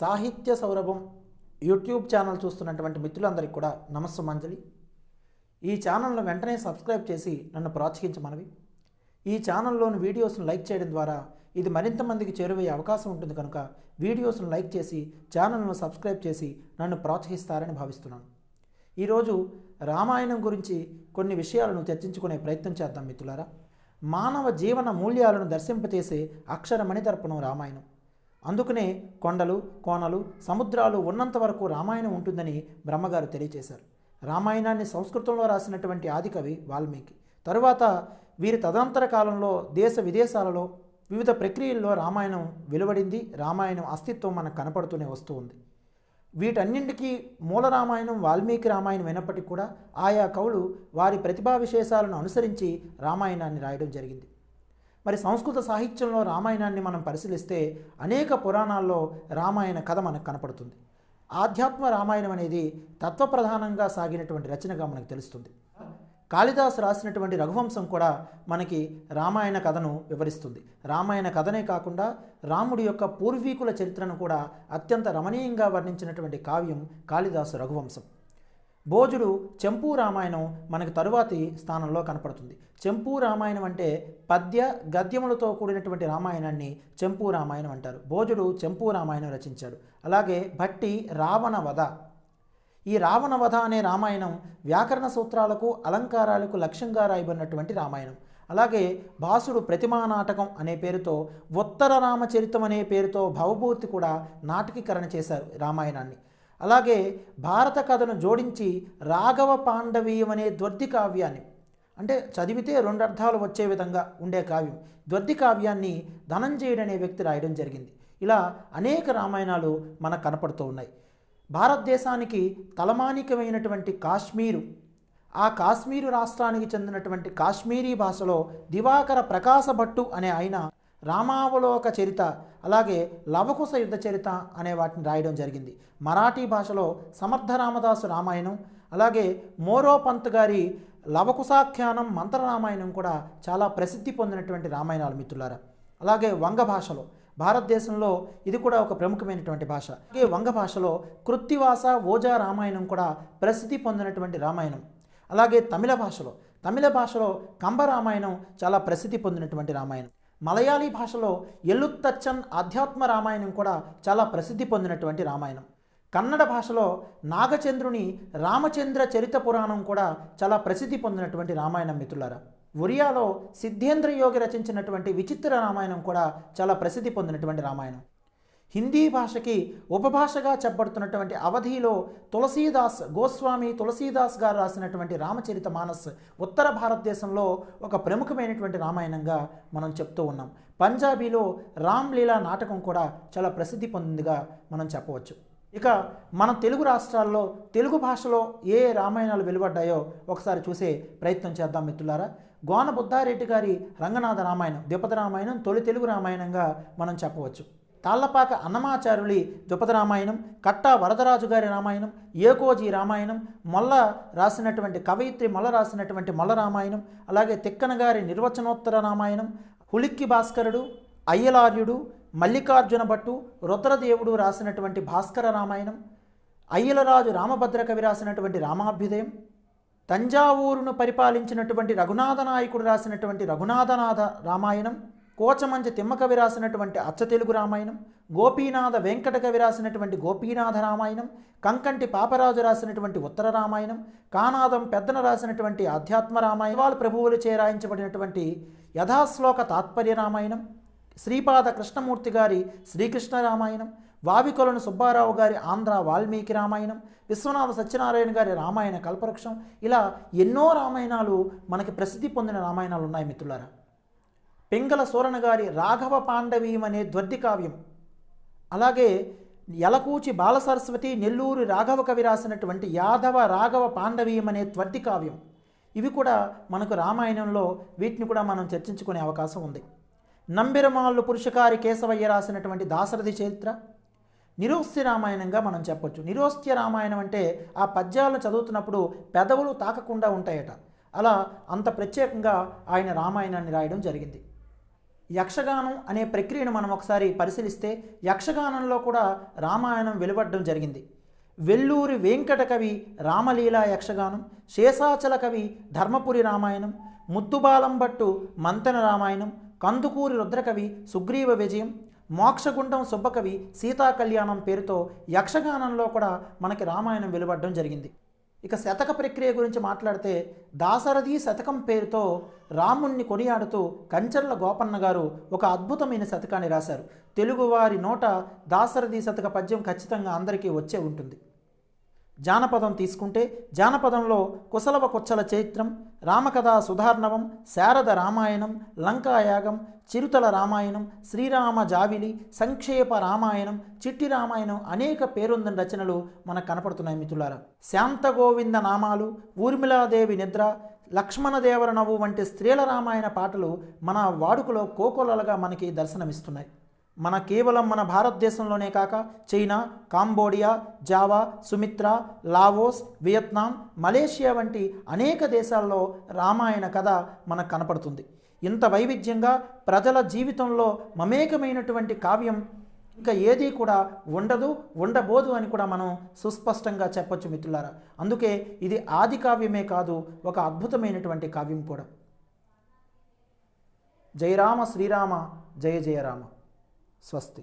సాహిత్య సౌరభం YouTube channel చూస్తున్నటువంటి మిత్రులందరికీ కూడా నమస్సు మంజలి. ఈ ఛానల్ను వెంటనే సబ్స్క్రైబ్ చేసి నన్ను ప్రోత్సహించమనవి. ఈ ఛానల్లోని వీడియోస్ను లైక్ చేయడం ద్వారా ఇది మరింత మందికి చేరువయ్యే అవకాశం ఉంటుంది కనుక వీడియోస్ను లైక్ చేసి ఛానల్ను సబ్స్క్రైబ్ చేసి నన్ను ప్రోత్సహిస్తారని భావిస్తున్నాను. ఈరోజు రామాయణం గురించి కొన్ని విషయాలను చర్చించుకునే ప్రయత్నం చేద్దాం మిత్రులారా. మానవ జీవన మూల్యాలను దర్శింపచేసే అక్షరమణి తర్పణం రామాయణం. అందుకనే కొండలు కోనలు సముద్రాలు ఉన్నంత వరకు రామాయణం ఉంటుందని బ్రహ్మగారు తెలియజేశారు రామాయణాన్ని సంస్కృతంలో రాసినటువంటి ఆదికవి వాల్మీకి. తరువాత వీరి తదనంతర కాలంలో దేశ విదేశాలలో వివిధ ప్రక్రియల్లో రామాయణం వెలువడింది రామాయణం అస్తిత్వం మనకు కనపడుతూనే వస్తూ ఉంది. వీటన్నింటికీ మూల రామాయణం వాల్మీకి రామాయణం అయినప్పటికీ కూడా ఆయా కవులు వారి ప్రతిభా విశేషాలను అనుసరించి రామాయణాన్ని రాయడం జరిగింది. మరి సంస్కృత సాహిత్యంలో రామాయణాన్ని మనం పరిశీలిస్తే అనేక పురాణాల్లో రామాయణ కథ మనకు కనపడుతుంది. ఆధ్యాత్మ రామాయణం అనేది తత్వప్రధానంగా సాగినటువంటి రచనగా మనకు తెలుస్తుంది. కాళిదాసు రాసినటువంటి రఘువంశం కూడా మనకి రామాయణ కథను వివరిస్తుంది. రామాయణ కథనే కాకుండా రాముడి యొక్క పూర్వీకుల చరిత్రను కూడా అత్యంత రమణీయంగా వర్ణించినటువంటి కావ్యం కాళిదాసు రఘువంశం. భోజుడు చెంపూ రామాయణం మనకు తరువాతి స్థానంలో కనపడుతుంది. చెంపూ రామాయణం అంటే పద్య గద్యములతో కూడినటువంటి రామాయణాన్ని చెంపూ రామాయణం అంటారు. భోజుడు చెంపూ రామాయణం రచించాడు. అలాగే భట్టి రావణ వధ ఈ రావణ వధ అనే రామాయణం వ్యాకరణ సూత్రాలకు అలంకారాలకు లక్ష్యంగా రాయబడినటువంటి రామాయణం. అలాగే భాసుడు ప్రతిమా నాటకం అనే పేరుతో ఉత్తర రామచరితం అనే పేరుతో భవభూతి కూడా నాటకీకరణ చేశారు రామాయణాన్ని. అలాగే భారత కథను జోడించి రాఘవ పాండవీయం అనే ద్వర్ది కావ్యాన్ని అంటే చదివితే రెండు అర్థాలు వచ్చే విధంగా ఉండే కావ్యం ద్వర్ది కావ్యాన్ని ధనంజయుడు అనే వ్యక్తి రాయడం జరిగింది. ఇలా అనేక రామాయణాలు మనకు కనపడుతూ ఉన్నాయి. భారతదేశానికి తలమానికమైనటువంటి కాశ్మీరు ఆ కాశ్మీరు రాష్ట్రానికి చెందినటువంటి కాశ్మీరీ భాషలో దివాకర ప్రకాశ భట్టు అనే ఆయన రామావలోక చరిత అలాగే లవకుశ యుద్ధ చరిత అనే వాటిని రాయడం జరిగింది. మరాఠీ భాషలో సమర్థ రామదాసు రామాయణం అలాగే మోరోపంత్ గారి లవకుశాఖ్యానం మంత్ర రామాయణం కూడా చాలా ప్రసిద్ధి పొందినటువంటి రామాయణాలు మిత్రులారా. అలాగే వంగ భాషలో భారతదేశంలో ఇది కూడా ఒక ప్రముఖమైనటువంటి భాష. అలాగే వంగ భాషలో కృత్తివాస ఓజా రామాయణం కూడా ప్రసిద్ధి పొందినటువంటి రామాయణం. అలాగే తమిళ భాషలో తమిళ భాషలో కంబ రామాయణం చాలా ప్రసిద్ధి పొందినటువంటి రామాయణం. మలయాళీ భాషలో ఎల్లుత్తచ్చన్ ఆధ్యాత్మ రామాయణం కూడా చాలా ప్రసిద్ధి పొందినటువంటి రామాయణం. కన్నడ భాషలో నాగచంద్రుని రామచంద్ర చరిత పురాణం కూడా చాలా ప్రసిద్ధి పొందినటువంటి రామాయణం మిత్రులారా. ఒరియాలో సిద్ధేంద్ర యోగి రచించినటువంటి విచిత్ర రామాయణం కూడా చాలా ప్రసిద్ధి పొందినటువంటి రామాయణం. హిందీ భాషకి ఉపభాషగా చెప్పబడుతున్నటువంటి అవధిలో తులసీదాస్ గోస్వామి తులసీదాస్ గారు రాసినటువంటి రామచరిత మానస్ ఉత్తర భారతదేశంలో ఒక ప్రముఖమైనటువంటి రామాయణంగా మనం చెప్తూ ఉన్నాం. పంజాబీలో రామ్లీలా నాటకం కూడా చాలా ప్రసిద్ధి పొందిందిగా మనం చెప్పవచ్చు. ఇక మన తెలుగు రాష్ట్రాల్లో తెలుగు భాషలో ఏ రామాయణాలు వెలువడ్డాయో ఒకసారి చూసే ప్రయత్నం చేద్దాం మిత్రులారా. గోన బుద్ధారెడ్డి గారి రంగనాథ రామాయణం ద్విపద రామాయణం తొలి తెలుగు రామాయణంగా మనం చెప్పవచ్చు. తాళ్ళపాక అన్నమాచారులి ద్విపద రామాయణం కట్టా వరదరాజు గారి రామాయణం ఏకోజీ రామాయణం మొల్ల రాసినటువంటి కవయిత్రి మొల్ల రాసినటువంటి మొల్ల రామాయణం అలాగే తిక్కన గారి నిర్వచనోత్తర రామాయణం హులిక్కి భాస్కరుడు అయ్యలార్యుడు మల్లికార్జున భట్టు రుద్రదేవుడు రాసినటువంటి భాస్కర రామాయణం అయ్యలరాజు రామభద్ర కవి రాసినటువంటి రామాభ్యుదయం తంజావూరును పరిపాలించినటువంటి రఘునాథ నాయకుడు రాసినటువంటి రఘునాథనాథ రామాయణం కోచమంచి తిమ్మకవి రాసినటువంటి అచ్చ తెలుగు రామాయణం గోపీనాథ వెంకటకవి రాసినటువంటి గోపీనాథ రామాయణం కంకంటి పాపరాజు రాసినటువంటి ఉత్తర రామాయణం కానాదం పెద్దన రాసినటువంటి ఆధ్యాత్మ రామాయణం వాళ్ళ ప్రభువులు చేరాయించబడినటువంటి యథాశ్లోక తాత్పర్య రామాయణం శ్రీపాద కృష్ణమూర్తి గారి శ్రీకృష్ణ రామాయణం వావికొలను సుబ్బారావు గారి ఆంధ్ర వాల్మీకి రామాయణం విశ్వనాథ సత్యనారాయణ గారి రామాయణ కల్పవృక్షం ఇలా ఎన్నో రామాయణాలు మనకి ప్రసిద్ధి పొందిన రామాయణాలు ఉన్నాయి మిత్రులారా. పెంగల సూరణ గారి రాఘవ పాండవీయం అనే ద్వర్ది కావ్యం. అలాగే యలకూచి బాలసరస్వతి నెల్లూరు రాఘవ కవి రాసినటువంటి యాదవ రాఘవ పాండవీయం అనే త్వర్తి కావ్యం. ఇవి కూడా మనకు రామాయణంలో వీటిని కూడా మనం చర్చించుకునే అవకాశం ఉంది. నంబిరమాళ్ళు పురుషకారి కేశవయ్య రాసినటువంటి దాశరథి చరిత్ర. నిరోస్త్య రామాయణంగా మనం చెప్పొచ్చు. నిరోస్త్య రామాయణం అంటే ఆ పద్యాలను చదువుతున్నప్పుడు పెదవులు తాకకుండా ఉంటాయట. అలా అంత ప్రత్యేకంగా ఆయన రామాయణాన్ని రాయడం జరిగింది. యక్షగానం అనే ప్రక్రియను మనం ఒకసారి పరిశీలిస్తే యక్షగానంలో కూడా రామాయణం వెలువడడం జరిగింది. వెల్లూరి వెంకట కవి రామలీల యక్షగానం శేషాచల కవి ధర్మపురి రామాయణం ముత్తుబాలం భట్టు మంతెన రామాయణం కందుకూరి రుద్రకవి సుగ్రీవ విజయం మోక్షగుండం సుబ్బకవి సీతా కళ్యాణం పేరుతో యక్షగానంలో కూడా మనకి రామాయణం వెలువడడం జరిగింది. ఇక శతక ప్రక్రియ గురించి మాట్లాడితే దాసరథి శతకం పేరుతో రాముణ్ణి కొనియాడుతూ కంచర్ల గోపన్న గారు ఒక అద్భుతమైన శతకాన్ని రాశారు. తెలుగువారి నోట దాసరథి శతక పద్యం ఖచ్చితంగా అందరికీ వచ్చే ఉంటుంది. జానపదం తీసుకుంటే జానపదంలో కుశలవ కుచ్చల చరిత్రం రామకథా సుధార్ణవం శారద రామాయణం లంకాయాగం చిరుతల రామాయణం శ్రీరామ జావిలి సంక్షేప రామాయణం చిట్టి రామాయణం అనేక పేరొందిన రచనలు మనకు కనపడుతున్నాయి మిత్రులారా. శాంతగోవింద నామాలు ఊర్మిళాదేవి నిద్ర లక్ష్మణదేవర నవ్వు వంటి స్త్రీల రామాయణ పాటలు మన వాడుకలో కోకొలలుగా మనకి దర్శనమిస్తున్నాయి. మన కేవలం మన భారతదేశంలోనే కాక China Cambodia Java Sumatra Laos Vietnam Malaysia వంటి అనేక దేశాల్లో రామాయణ కథ మనకు కనపడుతుంది. ఇంత వైవిధ్యంగా ప్రజల జీవితంలో మమేకమైనటువంటి కావ్యం ఇంకా ఏది కూడా ఉండదు ఉండబోదు అని కూడా మనం సుస్పష్టంగా చెప్పొచ్చు మిత్రులారా. అందుకే ఇది ఆది కావ్యమే కాదు ఒక అద్భుతమైనటువంటి కావ్యం కూడా. జయరామ శ్రీరామ జయ జయరామ. స్వస్తి.